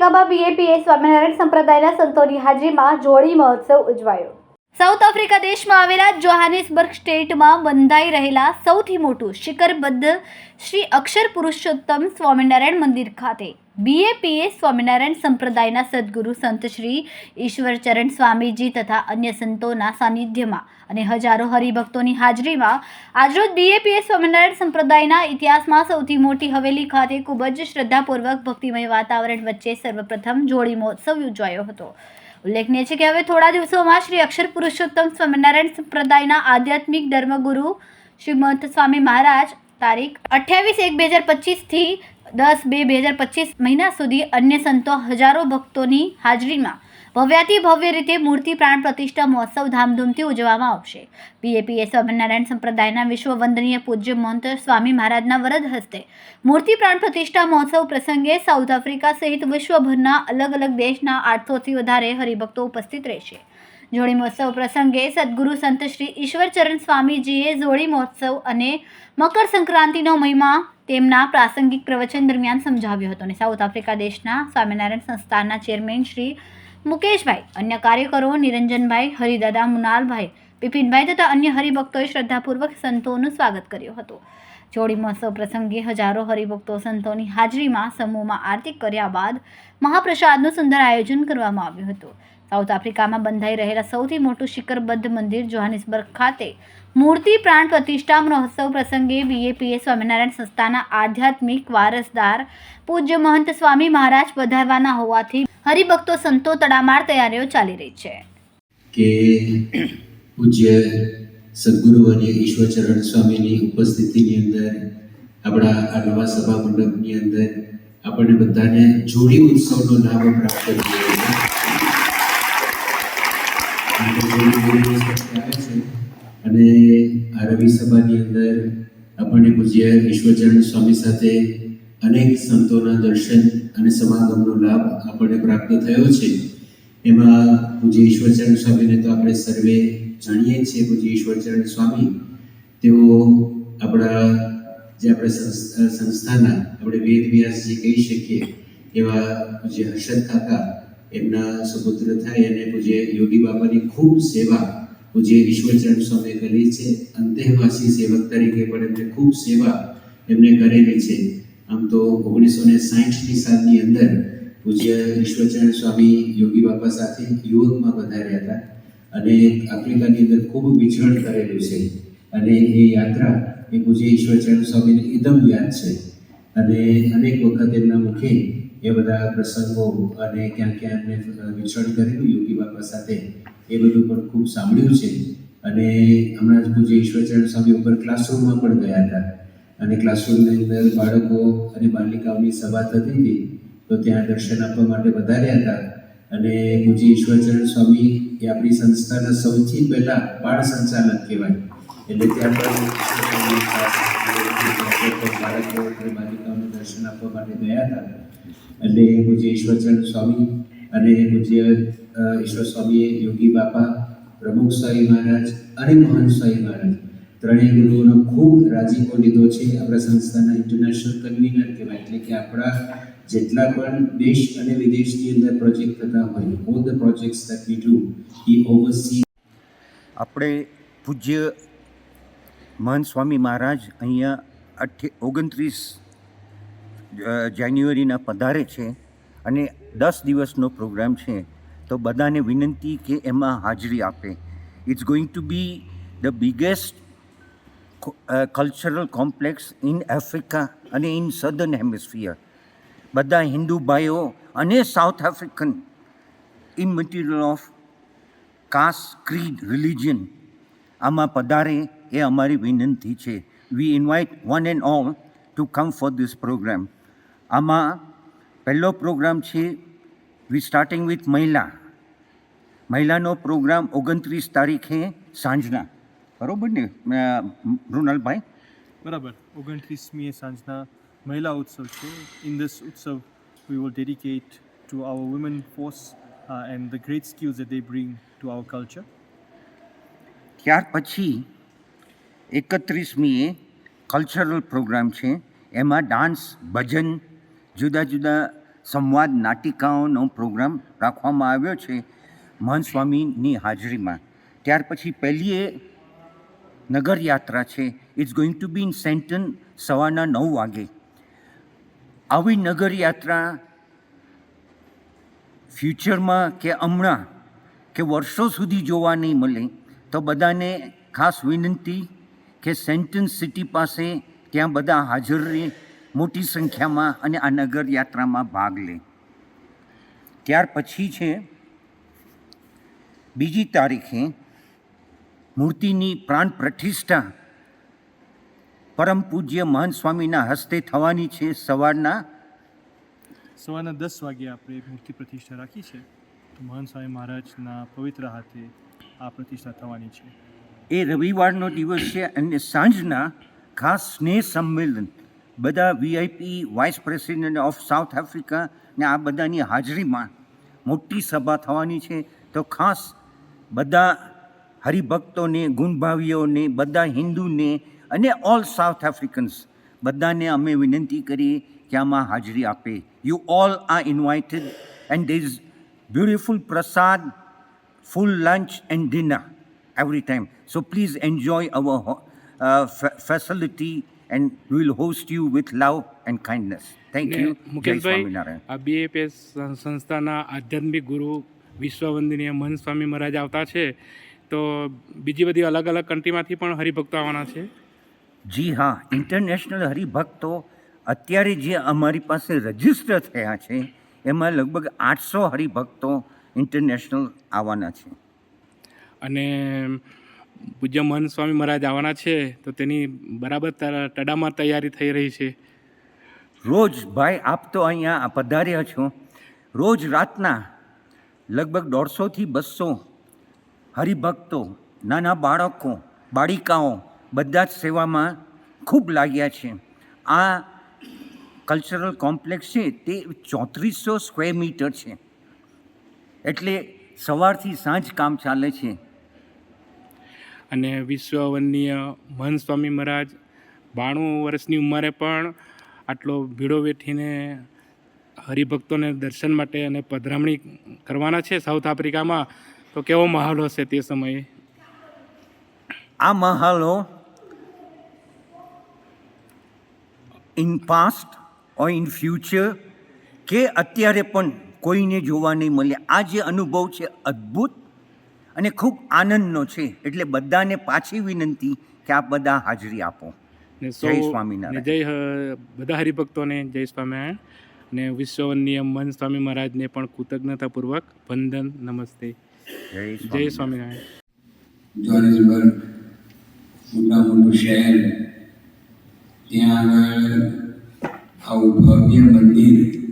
આફ્રિકામાં બીએપીએ સ્વામિનારાયણ સંપ્રદાયના સંતોની હાજરીમાં જોડી મહોત્સવ ઉજવાયો. સાઉથ આફ્રિકા દેશમાં આવેલા જોહાનિસબર્ગ સ્ટેટમાં બંધાઈ રહેલા સૌથી મોટું શિખરબદ્ધ શ્રી અક્ષર પુરુષોત્તમ સ્વામિનારાયણ મંદિર ખાતે બીએપીએ સ્વામિનારાયણ સંપ્રદાયના સદગુરુ સંત શ્રી ઈશ્વરચરણ સ્વામીજી તથા અન્ય સંતોના સાનિધ્યમાં અને હજારો હરિભક્તોની હાજરીમાં આજરોજ બીએપીએ સ્વામિનારાયણ સંપ્રદાયના ઇતિહાસમાં સૌથી મોટી હવેલી ખાતે ખૂબ જ શ્રદ્ધાપૂર્વક ભક્તિમય વાતાવરણ વચ્ચે સર્વપ્રથમ જોડી મહોત્સવ યોજાયો હતો. ઉલ્લેખનીય છે કે હવે થોડા દિવસોમાં શ્રી અક્ષર પુરુષોત્તમ સ્વામિનારાયણ સંપ્રદાયના આધ્યાત્મિક ધર્મગુરુ શ્રીમંત સ્વામી મહારાજ તારીખ અઠ્યાવીસ એક બે હજાર પચીસથી દસ બે બે હજાર પચીસ મહિના સુધી અન્ય સંતો હજારો ભક્તોની હાજરીમાં ભવ્યાતિ ભવ્ય રીતે મૂર્તિ પ્રાણ પ્રતિષ્ઠા મહોત્સવ ધામધૂમથી ઉજવવામાં આવશે. બીએપીએ સ્વામિનારાયણ સંપ્રદાયના વિશ્વ વંદનીય પૂજ્ય મહંત સ્વામી મહારાજના વરદ હસ્તે મૂર્તિ પ્રાણ પ્રતિષ્ઠા મહોત્સવ પ્રસંગે સાઉથ આફ્રિકા સહિત વિશ્વભરના અલગ અલગ દેશના આઠસોથી વધારે હરિભક્તો ઉપસ્થિત રહેશે. જોડી મહોત્સવ પ્રસંગે સદગુરુ સંત શ્રી ઈશ્વરચરણ સ્વામીજીએ જોડી મહોત્સવ અને મકર સંક્રાંતિનો મહિમા તેમના પ્રાસંગિક પ્રવચન દરમિયાન સમજાવ્યો હતો અને સાઉથ આફ્રિકા દેશના સ્વામિનારાયણ સંસ્થાના ચેરમેન શ્રી મુકેશભાઈ, અન્ય કાર્યકરો નિરંજનભાઈ, હરિદાદા મુનાલભાઈ, બિપિનભાઈ તથા અન્ય હરિભક્તોએ શ્રદ્ધાપૂર્વક સંતોનું સ્વાગત કર્યું હતું. જોડી મહોત્સવ પ્રસંગે હજારો હરિભક્તો સંતોની હાજરીમાં સમૂહમાં આરતી કર્યા બાદ મહાપ્રસાદનું સુંદર આયોજન કરવામાં આવ્યું હતું. સાઉથ આફ્રિકામાં બંધાઈ રહેલા સૌથી મોટું શિખરબદ્ધ મંદિર જોહાનિસબર્ગ ખાતે મૂર્તિ પ્રાણ પ્રતિષ્ઠા મહોત્સવ પ્રસંગે બીએપીએ સ્વામિનારાયણ સંસ્થાના આધ્યાત્મિક વારસદાર પૂજ્ય મહંત સ્વામી મહારાજ પધારવાના હોવાથી હરિભક્તો સંતો તડામાર તૈયારીઓ ચાલી રહી છે. કે પૂજ્ય સદગુરુ અને ઈશ્વરચરણ સ્વામીની ઉપસ્થિતિની અંદર, આપણા આ નવા સભા મંડપની અંદર, આપણને બધાને જોડી ઉત્સવનો લાભ પ્રાપ્ત થયો છે માટે જોડી જોડી ઉત્સવ આવે છે અને આ રવિ સભાની અંદર આપણને પૂજ્ય ઈશ્વરચરણ સ્વામી સાથે અનેક સંતોના દર્શન અને સમાગમનો લાભ આપણને પ્રાપ્ત થયો છે. એમાં પૂજ્ય ઈશ્વરચરણ સ્વામીને તો આપણે સર્વે જાણીએ છીએ પૂજ્ય ઈશ્વરચરણ સ્વામી. તેઓ આપણા જે આપણે સંસ્થાના, આપણે વેદ વ્યાસજી કહી શકીએ એવા પૂજ્ય હર્ષદ કાકા એમના સુપુત્ર થાય અને પૂજ્ય યોગી બાબાની ખૂબ સેવા પૂજ્ય ઈશ્વરચરણ સ્વામીએ કરી છે. અંતેવાસી સેવક તરીકે પણ એમને ખૂબ સેવા એમને કરેલી છે. આમ તો ઓગણીસો ને સાહીઠની સાલની અંદર પૂજ્ય ઈશ્વરચરણ સ્વામી યોગી બાપા સાથે યોગમાં વધાર્યા હતા અને આફ્રિકાની અંદર ખૂબ વિચરણ કરેલું છે. અને એ યાત્રા એ પૂજ્ય ઈશ્વરચરણ સ્વામીને એકદમ યાદ છે. અને અનેક વખત એમના મુખે એ બધા પ્રસંગો અને ક્યાં ક્યાં એમને વિચરણ કરેલું યોગી બાપા સાથે, એ બધું પણ ખૂબ સાંભળ્યું છે. અને હમણાં જ પૂજ્ય ઈશ્વરચરણ સ્વામી ઉપર ક્લાસરૂમમાં પણ ગયા હતા. અને ક્લાસરૂમની અંદર બાળકો અને બાલિકાઓની સભા થતી હતી, તો ત્યાં દર્શન આપવા માટે વધાર્યા હતા. અને પૂજ્ય ઈશ્વરચરણ સ્વામી એ આપણી સંસ્થાના સૌથી પહેલાં બાળ સંચાલક કહેવાય. એટલે ત્યાં પણ બાળકો અને બાલિકાઓને દર્શન આપવા માટે ગયા હતા. એટલે પૂજ્ય ઈશ્વરચરણ સ્વામી અને પૂજ્ય ઈશ્વર સ્વામીએ યોગી બાપા, પ્રમુખ સ્વામી મહારાજ અને મહંત સ્વામી મહારાજ ત્રણેય ગુરુઓનો ખૂબ રાજીપો લીધો છે આપણા સંસ્થાના ઇન્ટરનેશનલ કન્વીનર કહેવાય. એટલે કે આપણા જેટલા પણ દેશ અને વિદેશની અંદર પ્રોજેક્ટ થતા હોય all the projects that we do ઈ ઓવરસી આપણે પૂજ્ય મહંત સ્વામી મહારાજ અહીંયા અઠ્ઠે, ઓગણત્રીસ જાન્યુઆરીના પધારે છે અને દસ દિવસનો પ્રોગ્રામ છે, તો બધાને વિનંતી કે એમાં હાજરી આપે. It's going to be the biggest cultural complex in Africa અને ઇન સદર્ન હેમિસ્ફિયર બધા હિન્દુ ભાઈઓ અને South African in material of caste creed religion આમાં પધારે એ અમારી વિનંતી છે. We invite one and all to come for this programme આમાં પહેલો પ્રોગ્રામ છે વી સ્ટાર્ટિંગ વિથ મહિલા. મહિલાનો પ્રોગ્રામ ઓગણત્રીસ તારીખે સાંજના. બરાબર ને મૃણાલભાઈ? બરાબર. ઓગણત્રીસમીએ સાંજના મહિલા ઉત્સવ છે. In this utsav we will dedicate to our women force and the great skills skills bring to our culture ત્યાર પછી એકત્રીસમીએ કલ્ચરલ પ્રોગ્રામ છે. એમાં ડાન્સ ભજન જુદા જુદા સંવાદ નાટિકાઓનો પ્રોગ્રામ રાખવામાં આવ્યો છે મહંત સ્વામીની હાજરીમાં. ત્યાર પછી પહેલી એ નગરયાત્રા છે. It's going to be in Centurion સવારના નવ વાગે. આવી નગરયાત્રા ફ્યુચરમાં કે હમણાં કે વર્ષો સુધી જોવા નહીં મળે, તો બધાને ખાસ વિનંતી કે સેન્ટન સિટી પાસે ત્યાં બધા હાજર રહે. મોટી સંખ્યામાં અને આ નગર યાત્રામાં ભાગ લે. ત્યાર પછી છે બીજી તારીખે મૂર્તિની પ્રાણ પ્રતિષ્ઠા પરમ પૂજ્ય મહંત સ્વામીના હસ્તે થવાની છે. સવારના સવારના દસ વાગે આપણે મૂર્તિ પ્રતિષ્ઠા રાખી છે. તો મહાન સ્વામી મહારાજના પવિત્ર હાથે આ પ્રતિષ્ઠા થવાની છે. એ રવિવારનો દિવસ છે અને સાંજના ખાસ સ્નેહ સંમેલન બધા VIP vice president of South Africa ને આ બધાની હાજરીમાં મોટી સભા થવાની છે. તો ખાસ બધા હરિભક્તોને, ગુણભાવીઓને, બધા હિન્દુને અને ઓલ સાઉથ આફ્રિકન્સ બધાને અમે વિનંતી કરીએ કે આમાં હાજરી આપે. You all are invited and there is beautiful prasad full lunch and dinner every time so please enjoy our ho- uh, fa- host you with love and kindness thank you Mukeshbhai. આ BAPS સંસ્થાના આધ્યાત્મિક ગુરુ વિશ્વવંદનીય મહન સ્વામી મહારાજ આવતા છે. તો બીજી બધી અલગ અલગ કન્ટ્રીમાંથી પણ હરિભક્તો આવવાના છે. જી હા ઇન્ટરનેશનલ હરિભક્તો અત્યારે જે અમારી પાસે રજિસ્ટર થયા છે એમાં લગભગ આઠસો હરિભક્તો ઇન્ટરનેશનલ આવવાના છે. અને પૂજ્ય મહંત સ્વામી મહારાજ આવવાના છે, તો તેની બરાબર તડામાં તૈયારી થઈ રહી છે. રોજ ભાઈ, આપ તો અહીંયા પધાર્યા છો. રોજ રાતના લગભગ દોઢસોથી બસો હરિભક્તો, નાના બાળકો, બાળિકાઓ બધા જ સેવામાં ખૂબ લાગ્યા છે. આ કલ્ચરલ કોમ્પ્લેક્સ છે તે ચોત્રીસો સ્ક્વેર મીટર છે. એટલે સવારથી સાંજ કામ ચાલે છે. અને વિશ્વવનીય મહંત સ્વામી મહારાજ બાણું વર્ષની ઉંમરે પણ આટલો ભીડો વેઠીને હરિભક્તોને દર્શન માટે અને પધરામણી કરવાના છે સાઉથ આફ્રિકામાં. તો કેવો માહોલ હશે તે સમયે? આ મહાલો in past or in future કે અત્યારે પણ કોઈને જોવા નહીં મળે. આ જે અનુભવ છે અદ્ભુત અને ખૂબ આનંદનો છે. એટલે બધાને પાછી વિનંતી કે આપ બધા હાજરી આપો. ને જય સ્વામિનારાયણ. જય હ- બધા હરિભક્તોને જય સ્વામિનારાયણ. ને વિશ્વવંદનીય મન સ્વામી મહારાજને પણ કૃતજ્ઞતાપૂર્વક વંદન નમસ્તે. જય જય સ્વામિનારાયણ. સ્વામિનારાયણ. જોહાનિસબર્ગ મોટા મોટું શહેર. ત્યાં આગળ આવું ભવ્ય મંદિર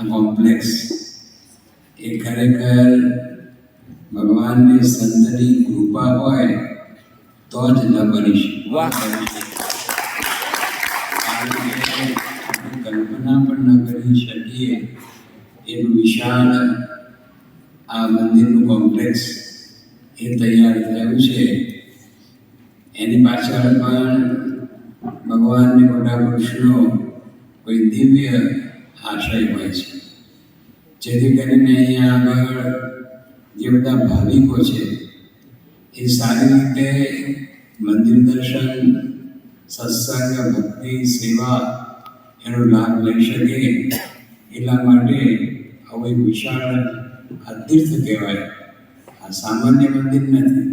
આ કોમ્પ્લેક્સ. એ ખરેખર ભગવાનની સંતની કૃપા હોય તો જ ન બનીશ કલ્પના પણ ન કરી શકીએ એવું વિશાળ આ મંદિરનું કોમ્પ્લેક્સ એ તૈયાર થયું છે. એની પાછળ પણ ભગવાનની મોટા પુરુષનો કોઈ દિવ્ય આશય હોય છે. જેથી કરીને અહીંયા આગળ જે બધા ભાવિકો છે, એ સારી રીતે મંદિર દર્શન, સત્સંગ, ભક્તિ, સેવા એનો લાભ લઈ શકે એટલા માટે આવું એક વિશાળ આ તીર્થ કહેવાય આ સામાન્ય મંદિર નથી,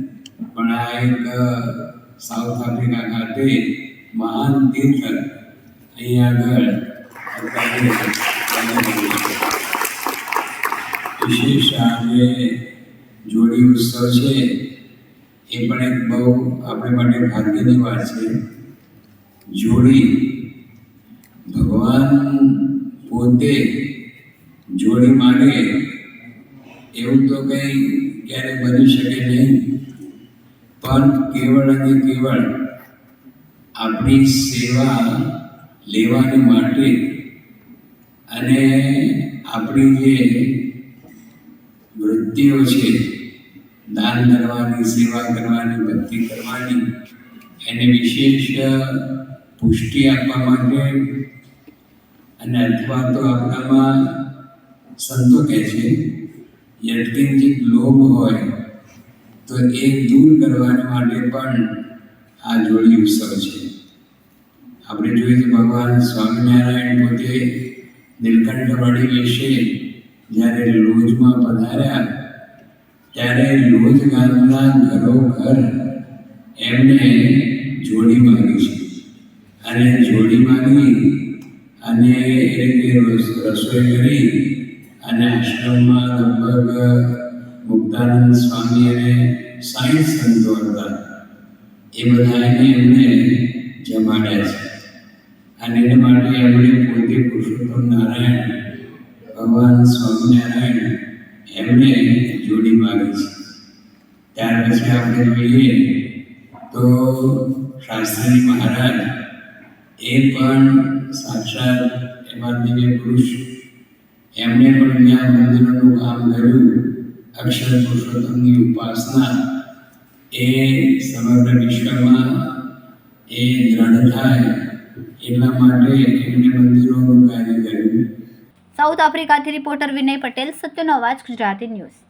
પણ આ એક સાઉથ આફ્રિકા ખાતે મહાન તીર્થ અહીંયા આગળ. વિશેષ આજે જોડી ઉત્સવ છે, એ પણ એક બહુ આપણે માટે ભાગ્યની વાત છે. જોડી ભગવાન પોતે જોડી માંગે, એવું તો કંઈ ક્યારે બની શકે નહીં. પણ કેવળ અને કેવળ આપણી સેવા લેવાની માટે અને આપણી જે વૃત્તિઓ છે દાન કરવાની, સેવા કરવાની, ભક્તિ કરવાની, એને વિશેષ પુષ્ટિ આપવા માટે અને અથવા તો આપણામાં સંતો કહે છે યત્કિંચિત લોભ હોય, તો એ દૂર કરવા માટે પણ આ જોડી ઉત્સવ છે. આપણે જોઈએ તો ભગવાન સ્વામિનારાયણ પોતે નીલકંઠવાડી વિશે જ્યારે લોજમાં પધાર્યા ત્યારે રોજગારના ઘરોઘર એમણે જોડી માગી છે. અને જોડી માગી અને એ રીતે રસોઈ કરી અને આશ્રમમાં લગભગ મુક્તાનંદ સ્વામી અને સાઠ સંતો હતા. એ બધાને એમને જમાડ્યા છે. અને એના માટે એમણે પોતે પુરુષોત્તમ નારાયણ, ભગવાન સ્વામિનારાયણ એમણે જોડી માગે છે. ત્યાર પછી આપણે જોઈએ તો શાસ્ત્રી મહારાજ એ પણ સાક્ષાત એવા દિવ્ય પુરુષ. એમણે પણ જ્ઞાન મંદિરોનું કામ કર્યું. અક્ષર પુરુષોત્તમની ઉપાસના. એ સમગ્ર વિશ્વમાં એ દ્રઢ થાય. એટલા માટે એમણે મંદિરોનું કાર્ય કર્યું. સાઉથ આફ્રિકાથી રિપોર્ટર વિનય પટેલ સત્યનો અવાજ ગુજરાતી ન્યૂઝ.